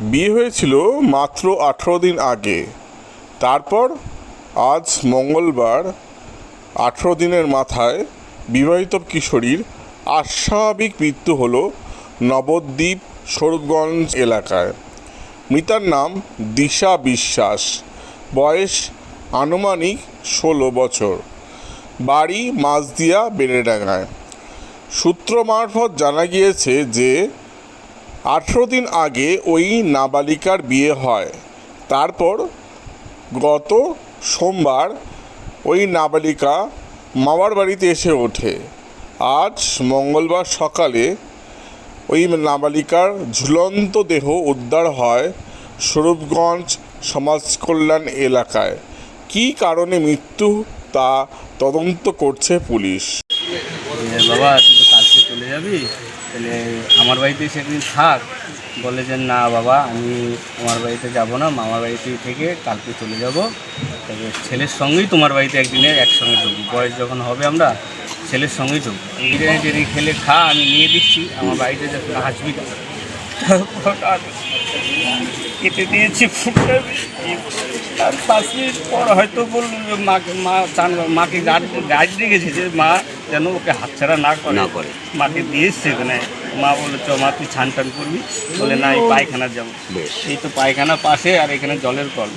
বিয়ে হয়েছিল মাত্র আঠেরো দিন আগে। তারপর আজ মঙ্গলবার, আঠেরো দিনের মাথায় বিবাহিত কিশোরীর অস্বাভাবিক মৃত্যু হল নবদ্বীপ স্বরূপগঞ্জ এলাকায়। মৃতার নাম দিশা বিশ্বাস। বয়স আনুমানিক ষোলো বছর। বাড়ি মাঝদিয়া বেড়েডাঙ্গায় সূত্র মারফত জানা গিয়েছে যে আঠেরো দিন আগে ওই নাবালিকার বিয়ে হয়। তারপর গত সোমবার ওই নাবালিকা মামার বাড়িতে এসে ওঠে। আজ মঙ্গলবার সকালে ওই নাবালিকার ঝুলন্ত দেহ উদ্ধার হয় স্বরূপগঞ্জ সমাজ কল্যাণ এলাকায়। কী কারণে মৃত্যু তা তদন্ত করছে পুলিশ। বাবা, তুই তো কালকে চলে যাবি? তাহলে আমার বাড়িতে সেদিন থাক, বলে যে, না বাবা, আমি আমার বাড়িতে যাব না, মামার বাড়িতেই থেকে কালকে চলে যাব। তবে ছেলের সঙ্গেই তোমার বাড়িতে একদিনে একসঙ্গে ঢুকবো বয়স যখন হবে আমরা, ছেলের সঙ্গেই ঢুকবো বিরিয়ানি টেরি খেলে খা, আমি নিয়ে দিচ্ছি, আমার বাড়িতে যখন আসবি না তারপর আর কেটে দিয়েছি ফুটটা তার পাঁচ মিনিট পর হয়তো বলল যে মাকে মা চান মাকে গার্ড গাইড রেখেছে যে মা যেন ওকে হাতছাড়া না করে। না করে। মাকে দিয়ে এসছে এখানে। মা বলল চ মা তুই ছান টান করবি? বলে না এই পায়খানা যাব। এই তো পায়খানা পাশে আর এখানে জলের কল।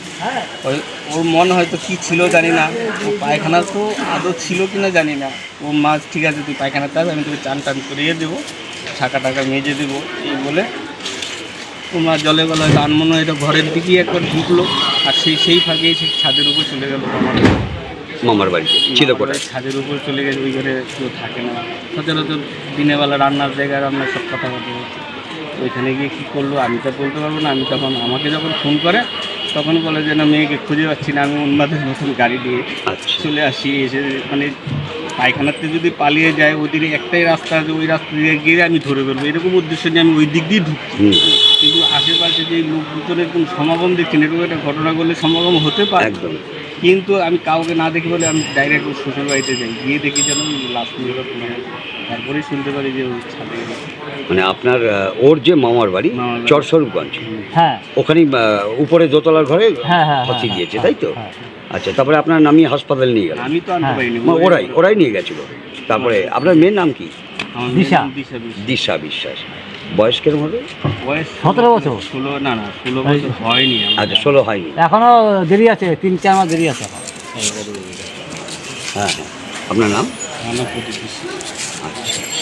ওই ওর মন হয়তো কি ছিল জানি না। ও পায়খানা তো আদৌ ছিল কি না জানি না। ও মা ঠিক আছে তুই পায়খানাতে আসবে আমি তোকে চান টান করিয়ে দেবো। ছাকা টাকা মেজে দেবো। এই বলে তোমার জলে গলা গান মনে হয় এটা ঘরের দিকেই একবার ঢুকলো আর সেই সেই ফাঁকে সেই ছাদের উপর চলে গেল আমার মামার বাড়িতে ছিল কোথায়? ছাদের উপর চলে গেছে ওই ঘরে কেউ থাকে না। সচরাচর দিনের বেলা রান্নার জায়গায় রান্নার সব কথা বলতে। হচ্ছে ওইখানে গিয়ে কী করল আমি তো বলতে পারব না আমি তখন আমাকে যখন ফোন করে তখন বলে যে না মেয়েকে খুঁজে পাচ্ছি না আমি অন্যদের নতুন গাড়ি দিয়ে আচ্ছা। চলে আসি এসে মানে পায়খানাতে যদি পালিয়ে যায় ওদিকে একটাই রাস্তা আছে ওই রাস্তা দিয়ে গিয়ে আমি ধরে ফেলব। এরকম উদ্দেশ্য নিয়ে আমি ওই দিক দিয়ে ঢুকছি। কিন্তু আশেপাশে যে লোক দুজনের কোনো সমাগম দেখছেন এরকম একটা ঘটনা করলে সমাগম হতে পারে। একদম। কিন্তু আমি কাউকে না দেখি বলে আমি ডাইরেক্ট ওর শ্বশুর বাড়িতে যাই। গিয়ে দেখি যেন লাস্ট মিনিট তারপরেই শুনতে পারি যে ওই ছাদে মানে আপনার আহ, ওর যে মামার বাড়ি মামার চরস্বরূপগঞ্জ। হ্যাঁ। ওখানে উপরে দোতলার ঘরে হ্যাঁ হ্যাঁ ফাঁসি হ্যাঁ, দিয়েছে হ্যাঁ, তাই তো? হ্যাঁ, আচ্ছা তারপরে আপনার নামিয়ে হাসপাতাল নিয়ে গেল আমি তো আনতে হ্যাঁ। পারিনি ওরাই ওরাই নিয়ে গেছিল। তারপরে আপনার মেয়ের নাম কি? আমার দিশা। মেয়ের নাম দিশা বিশ্বাস। দিশা বিশ্বাস। বয়স কিরম হবে বয়স সতেরো বছর। ষোলো না না ষোলো বছর হয়নি আমার। আচ্ছা ষোলো হয়নি এখনও দেরি আছে তিন চার মাস দেরি আছে। হ্যাঁ হ্যাঁ আপনার নাম আমার নাম প্রদীপ বিশ্বাস।